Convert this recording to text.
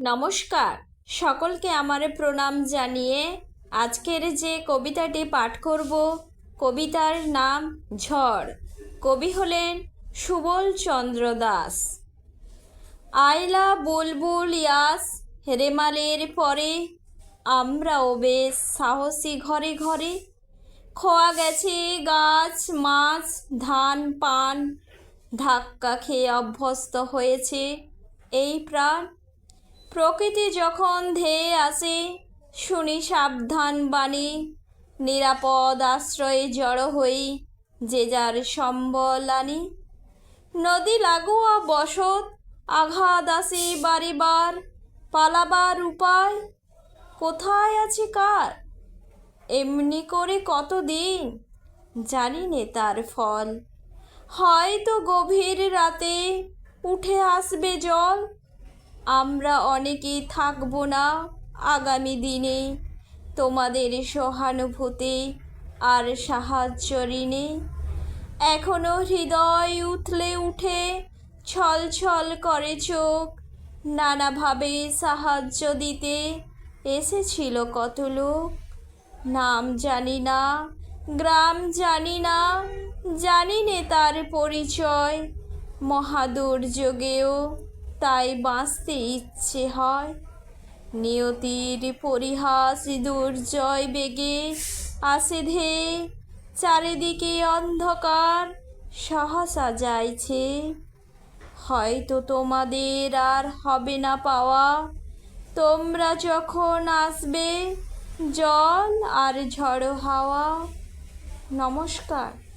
নমস্কার। সকলকে আমার প্রণাম জানিয়ে আজকের যে কবিতাটি পাঠ করব, কবিতার নাম ঝড়। কবি হলেন সুবল চন্দ্র দাস। আয়লা বুলবুল ইয়াস রেমালের পরে, আমরাও বেশ সাহসী ঘরে ঘরে। খোয়া গেছে গাছ, মাছ, ধান, পান, ধাক্কা খেয়ে অভ্যস্ত হয়েছে। এই প্রাণ প্রকৃতি যখন ধেয়ে আসে, শুনি সাবধান বাণী, নিরাপদ আশ্রয়ে জড়ো হই যে যার সম্বল আনি নদী লাগুয়া বসত, আঘাত আসে বারিবার পালাবার উপায় কোথায় আছে কার? এমনি করে কতদিন জানি নে তার ফল। হয়তো গভীর রাতে উঠে আসবে জল আমরা অনেকেই থাকব না আগামী দিনে। তোমাদের সহানুভূতি আর সাহায্য ঋণে এখনও হৃদয় উথলে উঠে ছল ছল করে চোখ। নানাভাবে সাহায্য দিতে এসেছিল কত লোক। নাম জানি না, গ্রাম জানি না, জানি নে তার পরিচয়। মহাদুর্যোগেও তাই বাঁচতে ইচ্ছে হয়। নিয়তির পরিহাস দুর্জয় বেগে আসে ধে। চারিদিকে অন্ধকার, সহসা যাইছে। হয়তো তোমাদের আর হবে না পাওয়া। তোমরা যখন আসবে, জল আর ঝড়ো হাওয়া। নমস্কার।